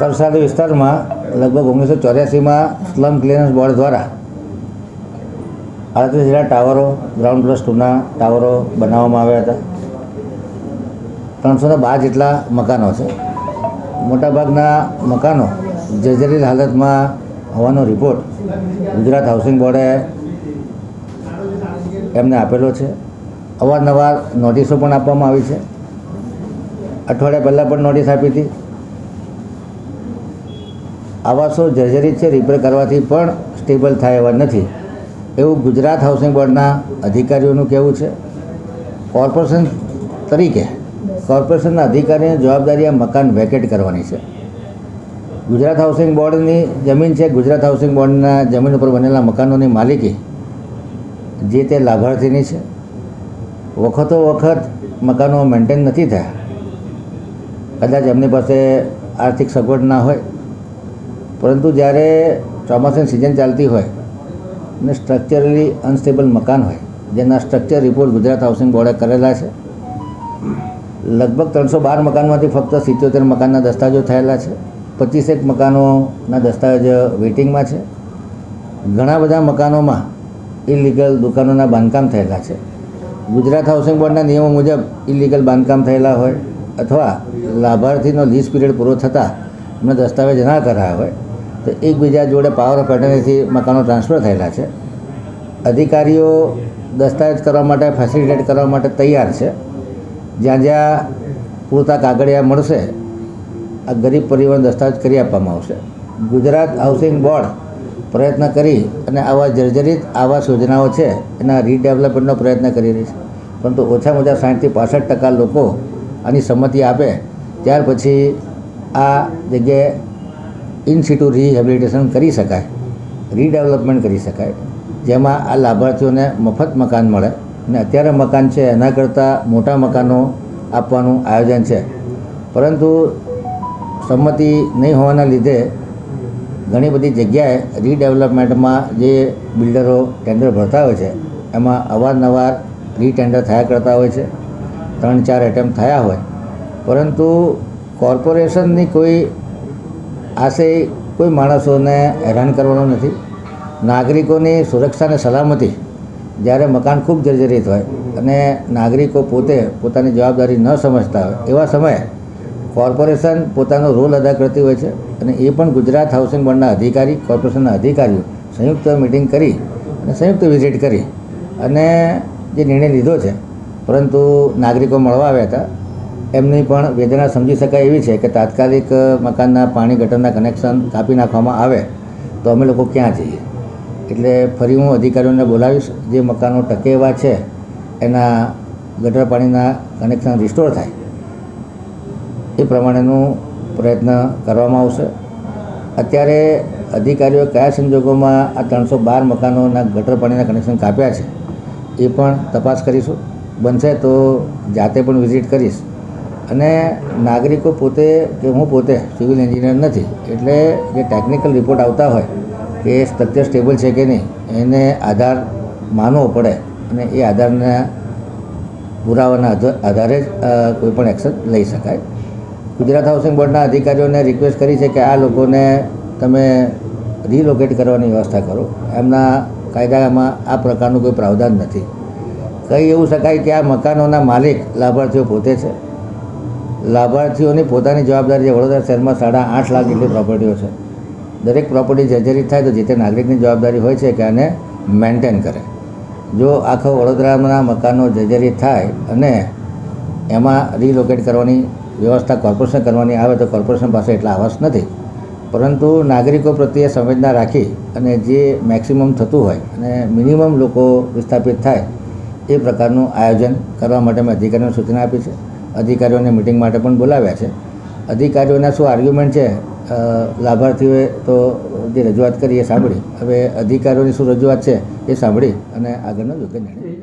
તરસાલી વિસ્તારમાં લગભગ ઓગણીસો ચોર્યાસીમાં સ્લમ ક્લિયરન્સ બોર્ડ દ્વારા આડત્રીસ જેટલા ટાવરો, ગ્રાઉન્ડ પ્લસ ટુના ટાવરો બનાવવામાં આવ્યા હતા. ત્રણસો ને બાર જેટલા મકાનો છે. મોટાભાગના મકાનો જર્જરિત હાલતમાં હોવાનો રિપોર્ટ ગુજરાત હાઉસિંગ બોર્ડે એમને આપેલો છે. અવારનવાર નોટિસો પણ આપવામાં આવી છે. અઠવાડિયા પહેલાં પણ નોટિસ આપી હતી. આવાસો જર્જરિત છે રિપેર કરવાથી પણ સ્ટેબલ થાય એવા નથી. એવું ગુજરાત હાઉસિંગ બોર્ડના અધિકારીઓનું કહેવું છે. કોર્પોરેશન તરીકે કોર્પોરેશનના અધિકારીની જવાબદારી આ મકાન વેકેટ કરવાની છે. ગુજરાત હાઉસિંગ બોર્ડની જમીન છે, ગુજરાત હાઉસિંગ બોર્ડના જમીન ઉપર બનેલા મકાનોની માલિકી જે તે લાભાર્થીની છે. વખતો વખત મકાનો મેન્ટેન નથી થયા. કદાચ એમની પાસે આર્થિક સગવડ ના હોય પરંતુ જ્યારે ચોમાસાની સિઝન ચાલતી હોય અને સ્ટ્રક્ચરલી અનસ્ટેબલ મકાન હોય, જેના સ્ટ્રક્ચર રિપોર્ટ ગુજરાત હાઉસિંગ બોર્ડે કરેલા છે, લગભગ ત્રણસો બાર મકાનમાંથી ફક્ત સિત્યોતેર મકાનના દસ્તાવેજો થયેલા છે, પચીસેક મકાનોના દસ્તાવેજ વેઇટિંગમાં છે. ઘણા બધા મકાનોમાં ઇલીગલ દુકાનોના બાંધકામ થયેલા છે. ગુજરાત હાઉસિંગ બોર્ડના નિયમો મુજબ ઇલીગલ બાંધકામ થયેલા હોય અથવા લાભાર્થીનો લીઝ પીરિયડ પૂરો થતાં એમને દસ્તાવેજ ના કરાયા હોય તો એકબીજા જોડે પાવર ઓફ એટર્નીથી મકાનો ટ્રાન્સફર થયેલા છે. અધિકારીઓ દસ્તાવેજ કરવા માટે ફેસિલિટેટ કરવા માટે તૈયાર છે. જ્યાં જ્યાં પૂરતા કાગળિયા મળશે, આ ગરીબ પરિવહન દસ્તાવેજ કરી આપવામાં આવશે. ગુજરાત હાઉસિંગ બોર્ડ પ્રયત્ન કરી અને આવા જર્જરિત આવાસ યોજનાઓ છે, એના રીડેવલપમેન્ટનો પ્રયત્ન કરી રહી છે. પરંતુ ઓછામાં ઓછા સાઠથી પાસઠ ટકા લોકો આની સંમતિ આપે. ત્યાર પછી આ જગ્યાએ ઇન સિટુ રિહેબિલિટેશન કરી શકાય, રીડેવલપમેન્ટ કરી શકાય, જેમાં આ લાભાર્થીઓને મફત મકાન મળે. અને અત્યારે મકાન છે, એના કરતાં મોટા મકાનો આપવાનું આયોજન છે. પરંતુ સંમતિ નહીં હોવાના લીધે ઘણી બધી જગ્યાએ રીડેવલપમેન્ટમાં જે બિલ્ડરો ટેન્ડર ભરતા હોય છે, એમાં અવારનવાર રીટેન્ડર થયા કરતા હોય છે, ત્રણ ચાર એટેમ્પ થયા હોય. પરંતુ કોર્પોરેશનની કોઈ આશય કોઈ માણસોને હેરાન કરવાનો નથી. નાગરિકોની સુરક્ષા અને સલામતી, જ્યારે મકાન ખૂબ જર્જરિત હોય અને નાગરિકો પોતે પોતાની જવાબદારી ન સમજતા હોય, એવા સમયે કોર્પોરેશન પોતાનો રોલ અદા કરતી હોય છે અને એ પણ ગુજરાત હાઉસિંગ બોર્ડના અધિકારી, કોર્પોરેશનના અધિકારીઓ સંયુક્ત મિટિંગ કરી અને સંયુક્ત વિઝિટ કરી અને જે નિર્ણય લીધો છે, પરંતુ નાગરિકો મળવા આવ્યા હતા. એમની પણ વેદના સમજી શકાય એવી છે કે તાત્કાલિક મકાનના પાણી ગટરના કનેક્શન કાપી નાખવામાં આવે તો અમે લોકો ક્યાં જઈએ? એટલે ફરી હું અધિકારીઓને બોલાવીશ, જે મકાનો ટકે એવા છે, એના ગટર પાણીના કનેક્શન રિસ્ટોર થાય. એ પ્રમાણેનું પ્રયત્ન કરવામાં આવશે. અત્યારે અધિકારીઓ કયા સંજોગોમાં આ ત્રણસો બાર મકાનોના ગટર પાણીના કનેક્શન કાપ્યા છે, એ પણ તપાસ કરીશું. બનશે તો જાતે પણ વિઝિટ કરીશ. અને નાગરિકો પોતે, કે હું પોતે સિવિલ એન્જિનિયર નથી, એટલે જે ટેકનિકલ રિપોર્ટ આવતા હોય કે સ્ટ્રક્ચર સ્ટેબલ છે કે નહીં, એને આધાર માનવો પડે અને એ આધારના પુરાવાના આધારે જ કોઈપણ એક્શન લઈ શકાય. ગુજરાત હાઉસિંગ બોર્ડના અધિકારીઓને રિક્વેસ્ટ કરી છે કે આ લોકોને તમે રિલોકેટ કરવાની વ્યવસ્થા કરો. એમના કાયદામાં આ પ્રકારનું કોઈ પ્રાવધાન નથી. કહી એવું શકાય કે આ મકાનોના માલિક લાભાર્થીઓ પોતે છે? લાભાર્થીઓની પોતાની જવાબદારી છે. વડોદરા શહેરમાં સાડા આઠ લાખ જેટલી પ્રોપર્ટીઓ છે. દરેક પ્રોપર્ટી જર્જરિત થાય તો જે તે નાગરિકની જવાબદારી હોય છે કે આને મેન્ટેન કરે. જો આખો વડોદરાના મકાનો જર્જરિત થાય અને એમાં રિલોકેટ કરવાની વ્યવસ્થા કોર્પોરેશન કરવાની આવે તો કોર્પોરેશન પાસે એટલા આવાસ નથી. પરંતુ નાગરિકો પ્રત્યે સંવેદના રાખી અને જે મેક્સિમમ થતું હોય અને મિનિમમ લોકો વિસ્થાપિત થાય એ પ્રકારનું આયોજન કરવા માટે મેં અધિકારીઓને સૂચના આપી છે. અધિકારીઓને મિટિંગ માટે પણ બોલાવ્યા છે. અધિકારીઓના શું આર્ગ્યુમેન્ટ છે? લાભાર્થીઓએ તો જે રજૂઆત કરી એ સાંભળી. હવે અધિકારીઓની શું રજૂઆત છે એ સાંભળી અને આગળનો યોગ્ય નિર્ણય